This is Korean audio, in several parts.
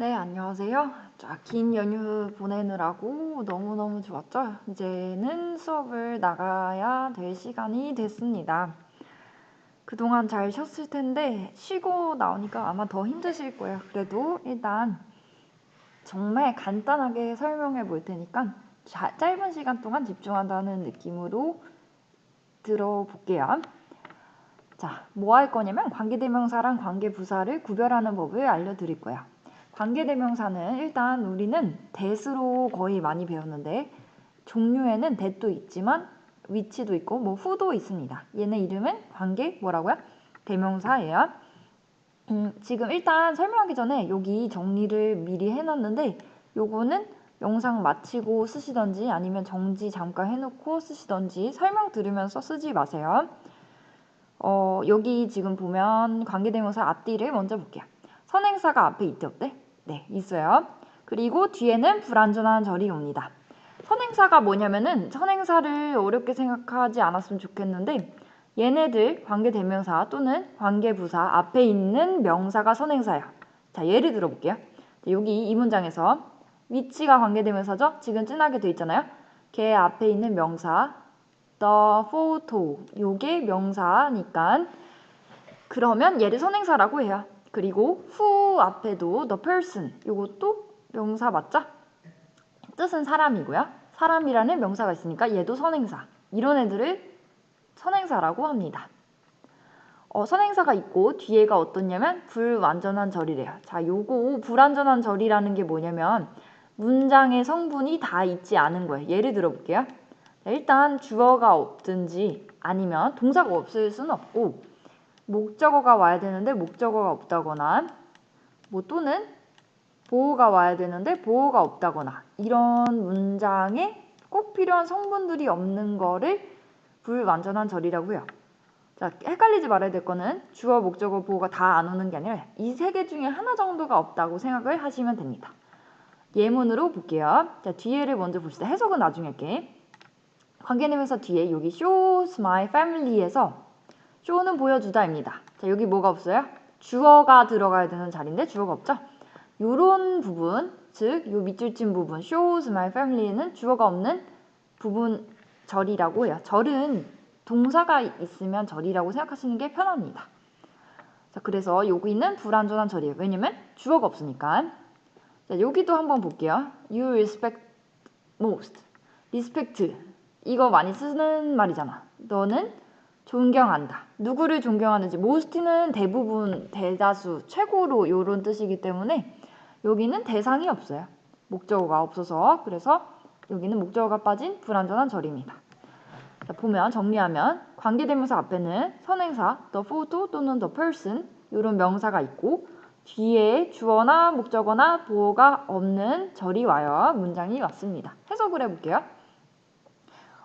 네, 안녕하세요. 자, 긴 연휴 보내느라고 너무너무 좋았죠? 이제는 수업을 나가야 될 시간이 됐습니다. 그동안 잘 쉬었을 텐데 쉬고 나오니까 아마 더 힘드실 거예요. 그래도 일단 정말 간단하게 설명해 볼 테니까 자, 짧은 시간 동안 집중한다는 느낌으로 들어볼게요. 자, 뭐 할 거냐면 관계대명사랑 관계부사를 구별하는 법을 알려드릴 거야. 관계대명사는 일단 우리는 대수로 거의 많이 배웠는데 종류에는 대도 있지만 위치도 있고 뭐 후도 있습니다. 얘네 이름은 관계 뭐라고요? 대명사예요. 음, 지금 일단 설명하기 전에 여기 정리를 미리 해놨는데 요거는 영상 마치고 쓰시던지 아니면 정지 잠깐 해놓고 쓰시던지 설명 들으면서 쓰지 마세요. 어, 여기 지금 보면 관계대명사 앞뒤를 먼저 볼게요. 선행사가 앞에 있대 어때? 네, 있어요. 그리고 뒤에는 불완전한 절이 옵니다. 선행사가 뭐냐면은 선행사를 어렵게 생각하지 않았으면 좋겠는데 얘네들 관계대명사 또는 관계부사 앞에 있는 명사가 선행사야. 자, 예를 들어 볼게요. 여기 이 문장에서 위치가 관계대명사죠? 지금 진하게 돼 있잖아요. 걔 앞에 있는 명사 the photo 요게 명사니까 그러면 얘를 선행사라고 해요. 그리고 who 앞에도 the person 요것도 명사 맞죠? 뜻은 사람이고요. 사람이라는 명사가 있으니까 얘도 선행사. 이런 애들을 선행사라고 합니다. 어, 선행사가 있고 뒤에가 어떻냐면 불완전한 절이래요. 자, 요거 불완전한 절이라는 게 뭐냐면 문장의 성분이 다 있지 않은 거예요. 예를 들어 볼게요. 일단 주어가 없든지 아니면 동사가 없을 수는 없고 목적어가 와야 되는데 목적어가 없다거나 뭐 또는 보호가 와야 되는데 보호가 없다거나 이런 문장에 꼭 필요한 성분들이 없는 거를 불완전한 절이라고 해요. 자, 헷갈리지 말아야 될 거는 주어, 목적어, 보호가 다 안 오는 게 아니라 이 세 개 중에 하나 정도가 없다고 생각을 하시면 됩니다. 예문으로 볼게요. 자, 뒤에를 먼저 봅시다. 해석은 나중에 할게. 관계대명사 뒤에 여기 shows my family에서 show는 보여주다입니다. 자, 여기 뭐가 없어요? 주어가 들어가야 되는 자리인데 주어가 없죠? 요런 부분, 즉, 요 밑줄 친 부분, shows my family는 주어가 없는 부분 절이라고 해요. 절은 동사가 있으면 절이라고 생각하시는 게 편합니다. 자, 그래서 여기는 불완전한 절이에요. 왜냐면 주어가 없으니까. 자, 여기도 한번 볼게요. You respect most. respect. 이거 많이 쓰는 말이잖아. 너는 존경한다. 누구를 존경하는지. most는 대부분, 대다수, 최고로 이런 뜻이기 때문에 여기는 대상이 없어요. 목적어가 없어서. 그래서 여기는 목적어가 빠진 불완전한 절입니다. 자, 보면 정리하면 관계대명사 앞에는 선행사 the photo 또는 the person 이런 명사가 있고 뒤에 주어나 목적어나 보호가 없는 절이 와요. 문장이 왔습니다. 해석을 해볼게요.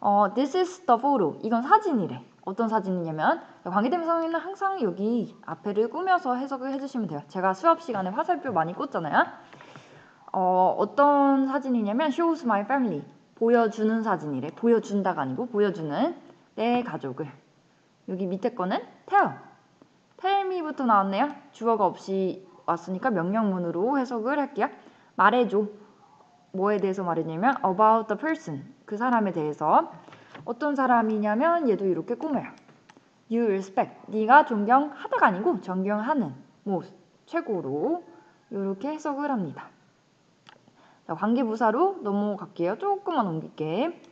어, this is the photo. 이건 사진이래. 어떤 사진이냐면 관계대명사는 항상 여기 앞에를 꾸며서 해석을 해주시면 돼요. 제가 수업 시간에 화살표 많이 꽂잖아요. 어, 어떤 사진이냐면 shows my family. 보여주는 사진이래. 보여준다가 아니고 보여주는 내 가족을. 여기 밑에 거는 tell. tell me부터 나왔네요. 주어가 없이 왔으니까 명령문으로 해석을 할게요. 말해줘. 뭐에 대해서 말했냐면 about the person. 그 사람에 대해서 어떤 사람이냐면 얘도 이렇게 꾸며요. You respect. 네가 존경하다가 아니고 존경하는 뭐 최고로 이렇게 해석을 합니다. 자, 관계부사로 넘어갈게요. 조금만 옮길게.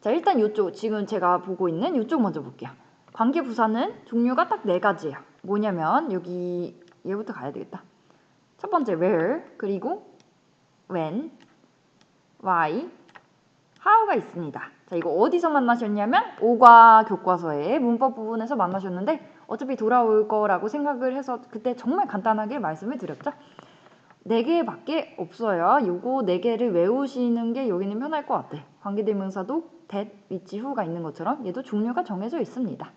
자, 일단 이쪽 지금 제가 보고 있는 이쪽 먼저 볼게요. 관계부사는 종류가 딱 네 가지예요. 뭐냐면 여기 얘부터 가야 되겠다. 첫 번째 where 그리고 when, why, how가 있습니다. 자, 이거 어디서 만나셨냐면 오과 교과서의 문법 부분에서 만나셨는데 어차피 돌아올 거라고 생각을 해서 그때 정말 간단하게 말씀을 드렸죠. 네 개밖에 없어요. 요거 네 개를 외우시는 게 여기는 편할 것 같아. 관계대명사도 that, which, who가 있는 것처럼 얘도 종류가 정해져 있습니다.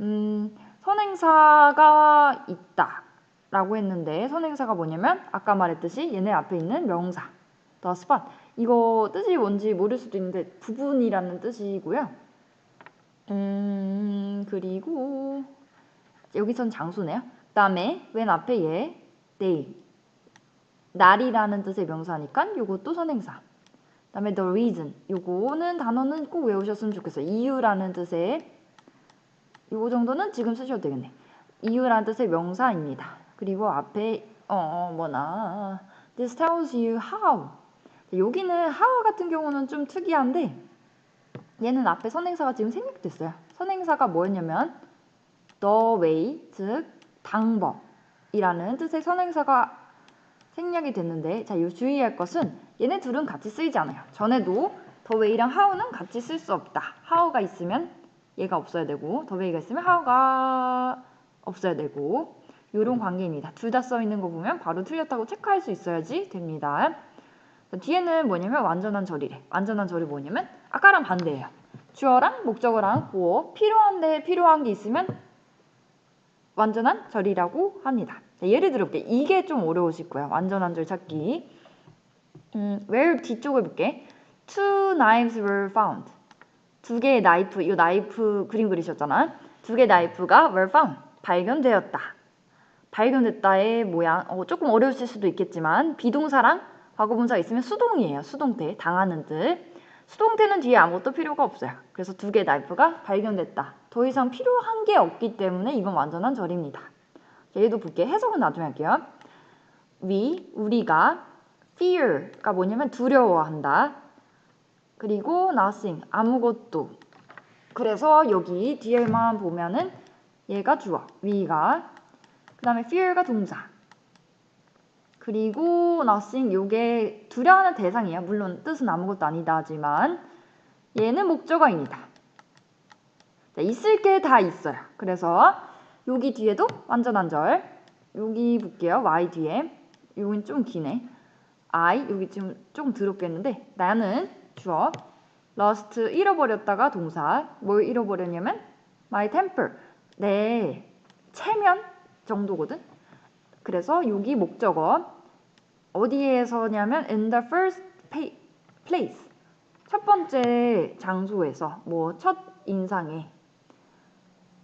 음, 선행사가 있다 라고 했는데 선행사가 뭐냐면 아까 말했듯이 얘네 앞에 있는 명사 the spot 이거 뜻이 뭔지 모를 수도 있는데 부분이라는 뜻이고요. 음, 그리고 여기선 장소네요. 그 다음에 왼 앞에 얘 day 날이라는 뜻의 명사니까 요것도 선행사. 그 다음에 the reason. 요거는 단어는 꼭 외우셨으면 좋겠어요. 이유라는 뜻의 요거 정도는 지금 쓰셔도 되겠네. 이유라는 뜻의 명사입니다. 그리고 앞에 어 뭐나 this tells you how. 여기는 how 같은 경우는 좀 특이한데 얘는 앞에 선행사가 지금 생략됐어요. 선행사가 뭐였냐면 the way 즉 방법이라는 뜻의 선행사가 생략이 됐는데 자, 요 주의할 것은 얘네 둘은 같이 쓰이지 않아요. 전에도 the way랑 how는 같이 쓸 수 없다. how가 있으면 얘가 없어야 되고 the way가 있으면 how가 없어야 되고 요런 관계입니다. 둘 다 써 있는 거 보면 바로 틀렸다고 체크할 수 있어야지 됩니다. 뒤에는 뭐냐면 완전한 절이래. 완전한 절이 뭐냐면 아까랑 반대예요. 주어랑 목적어랑 보어 필요한 데 필요한 게 있으면 완전한 절이라고 합니다. 자, 예를 들어볼게. 이게 좀 어려우실 거야. 완전한 절 찾기. 음, where 뒤쪽을 볼게. Two knives were found. 두 개의 나이프, 이 나이프 그림 그리셨잖아. 두 개의 나이프가 were found. 발견되었다. 발견됐다의 모양, 어, 조금 어려우실 수도 있겠지만 비동사랑 과거분사 있으면 수동이에요. 수동태, 당하는 뜻. 수동태는 뒤에 아무것도 필요가 없어요. 그래서 두 개의 나이프가 발견됐다. 더 이상 필요한 게 없기 때문에 이건 완전한 절입니다. 자, 얘도 볼게. 해석은 나중에 할게요. we, 우리가 fear가 뭐냐면 두려워한다. 그리고 nothing, 아무것도. 그래서 여기 뒤에만 보면은 얘가 주어, we가 그 다음에 fear가 동사. 그리고 nothing 요게 두려워하는 대상이에요. 물론 뜻은 아무것도 아니다 하지만 얘는 목적어입니다. 자, 있을 게 다 있어요. 그래서 여기 뒤에도 완전한 절. 여기 볼게요. y 뒤에. 여긴 좀 기네. I 여기 지금 조금 더럽겠는데 나는 주어 lost 잃어버렸다가 동사 뭘 잃어버렸냐면 my temper 내 체면 정도거든. 그래서 여기 목적어 어디에서냐면 in the first place 첫 번째 장소에서 뭐 첫 인상에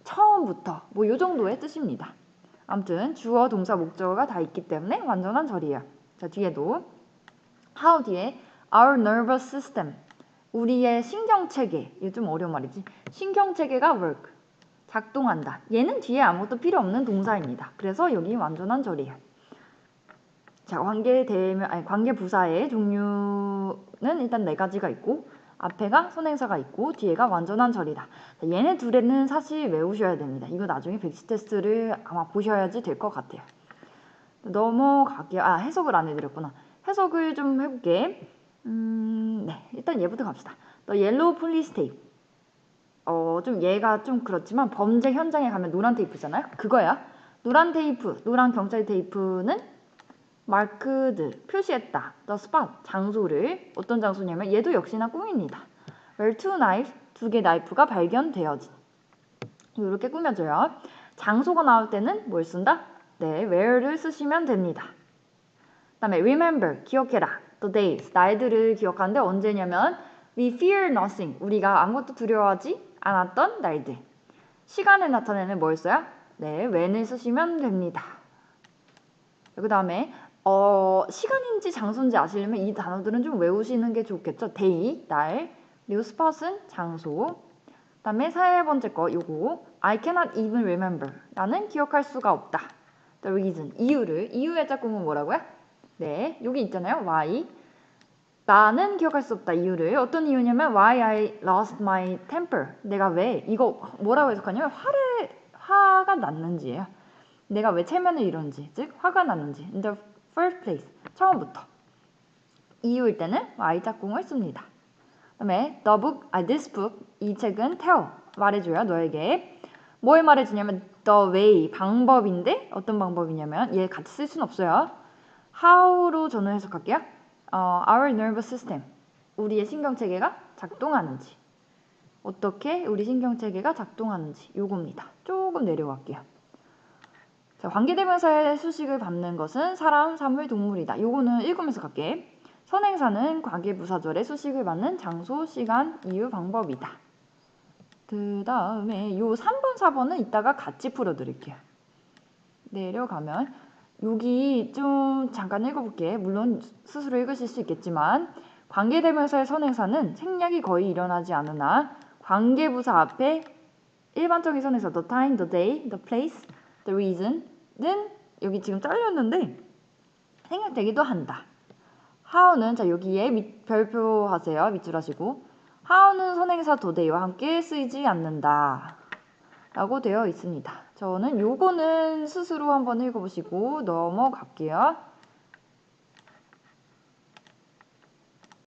처음부터 뭐 요 정도의 뜻입니다. 아무튼 주어 동사 목적어가 다 있기 때문에 완전한 절이에요. 자 뒤에도 how 뒤에 our nervous system 우리의 신경체계 좀 어려운 말이지 신경체계가 work 작동한다. 얘는 뒤에 아무것도 필요 없는 동사입니다. 그래서 여기 완전한 절이에요. 자, 관계 대명 아니 관계 부사의 종류는 일단 네 가지가 있고 앞에가 선행사가 있고 뒤에가 완전한 절이다. 자, 얘네 둘에는 사실 외우셔야 됩니다. 이거 나중에 백시 테스트를 아마 보셔야지 될 것 같아요. 넘어갈게요. 아, 해석을 안 해드렸구나. 해석을 좀 해볼게. 음, 네, 일단 얘부터 갑시다. 더 옐로우 폴리스 테이프. 어, 좀 얘가 좀 그렇지만 범죄 현장에 가면 노란 테이프잖아요. 그거야. 노란 테이프, 노란 경찰 테이프는 마크드, 표시했다. the spot, 장소를. 어떤 장소냐면 얘도 역시나 꿈입니다. where two knife, 두 개 나이프가 발견되어진. 이렇게 꾸며져요. 장소가 나올 때는 뭘 쓴다? 네, where를 쓰시면 됩니다. 그 다음에 remember, 기억해라. the days, 날들을 기억하는데 언제냐면 we fear nothing, 우리가 아무것도 두려워하지 않았던 날들. 시간을 나타내는 뭘 써요? 네, when을 쓰시면 됩니다. 그 다음에 어, 시간인지 장소인지 아시려면 이 단어들은 좀 외우시는 게 좋겠죠. day, 날, 그리고 spot은 장소. 그 다음에 세 번째 거 요거 I cannot even remember. 나는 기억할 수가 없다. The reason, 이유를. 이유의 짝꿍은 뭐라고요? 네, 여기 있잖아요. why. 나는 기억할 수 없다. 이유를. 어떤 이유냐면 why I lost my temper. 내가 왜 이거 뭐라고 해석하냐면 화를 화가 났는지예요. 내가 왜 체면을 잃었는지, 즉 화가 났는지. First place. 처음부터. 이유일 때는 y 짝꿍을 씁니다. 그다음에 the book, 아 this book 이 책은 tell 말해줘요 너에게 뭘 말해주냐면 the way 방법인데 어떤 방법이냐면 얘 같이 쓸 수는 없어요. how로 저는 해석할게요. 어, our nervous system 우리의 신경체계가 작동하는지 어떻게 우리 신경체계가 작동하는지 요겁니다. 조금 내려갈게요. 자, 관계대명사의 수식을 받는 것은 사람, 사물, 동물이다. 요거는 읽으면서 갈게. 선행사는 관계부사절의 수식을 받는 장소, 시간, 이유, 방법이다. 그 다음에 요 3번, 4번은 이따가 같이 풀어드릴게요. 내려가면 여기 좀 잠깐 읽어볼게. 물론 스스로 읽으실 수 있겠지만 관계대명사의 선행사는 생략이 거의 일어나지 않으나 관계부사 앞에 일반적인 선행사 the time, the day, the place, the reason 는 여기 지금 잘렸는데 생략되기도 한다. how는 자 여기에 밑, 별표 하세요. 밑줄 하시고 how는 선행사 do데이와 함께 쓰이지 않는다. 라고 되어 있습니다. 저는 요거는 스스로 한번 읽어보시고 넘어갈게요.